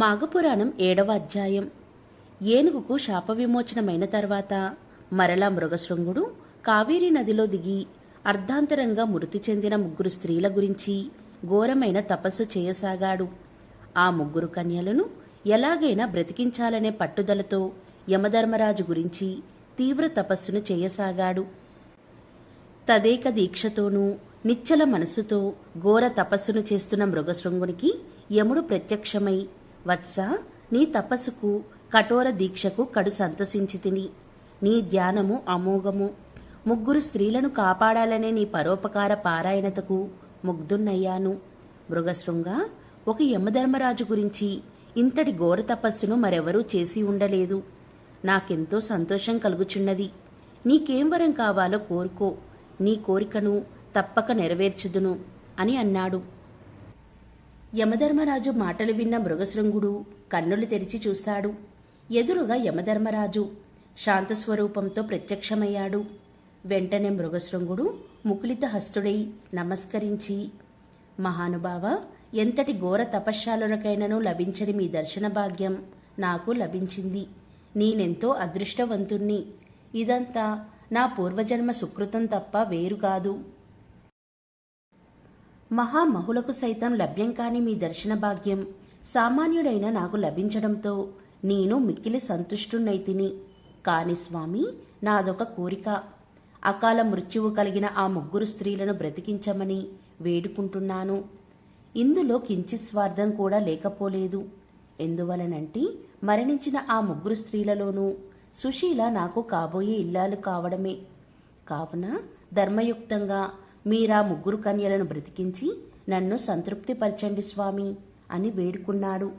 మాఘపురాణం ఏడవ అధ్యాయం. ఏనుగుకు శాప విమోచనమైన తర్వాత మరలా మృగశృంగుడు కావేరీ నదిలో దిగి అర్ధాంతరంగా మృతి చెందిన ముగ్గురు స్త్రీల గురించి ఘోరమైన తపస్సు చేయసాగాడు. ఆ ముగ్గురు కన్యలను ఎలాగైనా బ్రతికించాలనే పట్టుదలతో యమధర్మరాజు గురించి తీవ్ర తపస్సును చేయసాగాడు. తదేక దీక్షతోనూ నిచ్చల మనస్సుతో ఘోర తపస్సును చేస్తున్న మృగశృంగునికి యముడు ప్రత్యక్షమై వత్స నీ తపస్సుకు కఠోర దీక్షకు కడు సంతసించి తిని. నీ ధ్యానము అమోఘము. ముగ్గురు స్త్రీలను కాపాడాలనే నీ పరోపకార పారాయణతకు ముగ్ధున్నయ్యాను. మృగశృంగ ఒక యమధర్మరాజు గురించి ఇంతటి ఘోర తపస్సును మరెవరూ చేసి ఉండలేదు. నాకెంతో సంతోషం కలుగుచున్నది. నీకేం వరం కావాలో కోరుకో. నీ కోరికను తప్పక నెరవేర్చుదును అని అన్నాడు. యమధర్మరాజు మాటలు విన్న మృగశృంగుడు కన్నులు తెరిచి చూశాడు ఎదురుగా యమధర్మరాజు శాంతస్వరూపంతో ప్రత్యక్షమయ్యాడు. వెంటనే మృగశృంగుడు ముకులిత హస్తుడై నమస్కరించి మహానుభావ ఎంతటి ఘోర తపశ్శాలులకైనను లభించని మీ దర్శన భాగ్యం నాకు లభించింది. నేనెంతో అదృష్టవంతుణ్ణి. ఇదంతా నా పూర్వజన్మ సుకృతం తప్ప వేరు కాదు. మహామహులకు సైతం లభ్యం కాని మీ దర్శన భాగ్యం. సామాన్యుడైన నాకు లభించడంతో నేను మిక్కిలి సంతుష్టున్నైతిని కాని స్వామి నాదొక కోరిక. అకాల మృత్యువు కలిగిన ఆ ముగ్గురు స్త్రీలను బ్రతికించమని వేడుకుంటున్నాను. ఇందులో కించి స్వార్థం కూడా లేకపోలేదు. ఎందువలనంటే మరణించిన ఆ ముగ్గురు స్త్రీలలోనూ సుశీల నాకు కాబోయే ఇల్లాలు కావడమే. కావున ధర్మయుక్తంగా మీరా ముగ్గురు కన్యలను బ్రతికించి నన్ను సంతృప్తిపరచండి స్వామి అని వేడుకున్నాడు.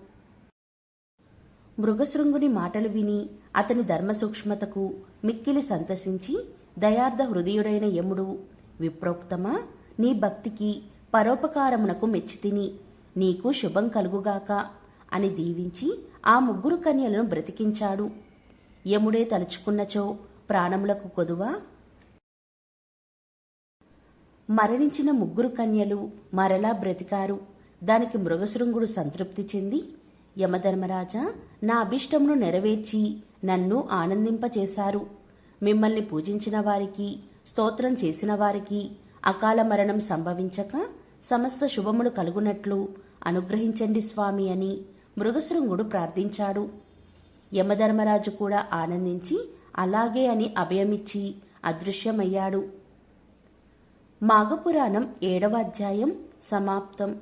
మృగశృంగుని మాటలు విని అతని ధర్మసూక్ష్మతకు మిక్కిలి సంతసించి దయార్థ హృదయుడైన యముడు విప్రోక్తమా? నీ భక్తికి పరోపకారమునకు మెచ్చితిని నీకు శుభం కలుగుగాక అని దీవించి ఆ ముగ్గురు కన్యలను బ్రతికించాడు. యముడే తలుచుకున్నచో ప్రాణములకు కొదువా? మరణించిన ముగ్గురు కన్యలు మరలా బ్రతికారు. దానికి మృగశృంగుడు సంతృప్తి చెంది యమధర్మరాజా నా అభిష్టమును నెరవేర్చి నన్ను ఆనందింపచేశారు. మిమ్మల్ని పూజించిన వారికి స్తోత్రం చేసిన వారికి అకాల మరణం సంభవించక సమస్త శుభములు కలుగునట్లు అనుగ్రహించండి స్వామి అని మృగశృంగుడు ప్రార్థించాడు. యమధర్మరాజు కూడా ఆనందించి అలాగే అని అభయమిచ్చి అదృశ్యమయ్యాడు. మాఘపురాణం ఏడవ అధ్యాయం సమాప్తం.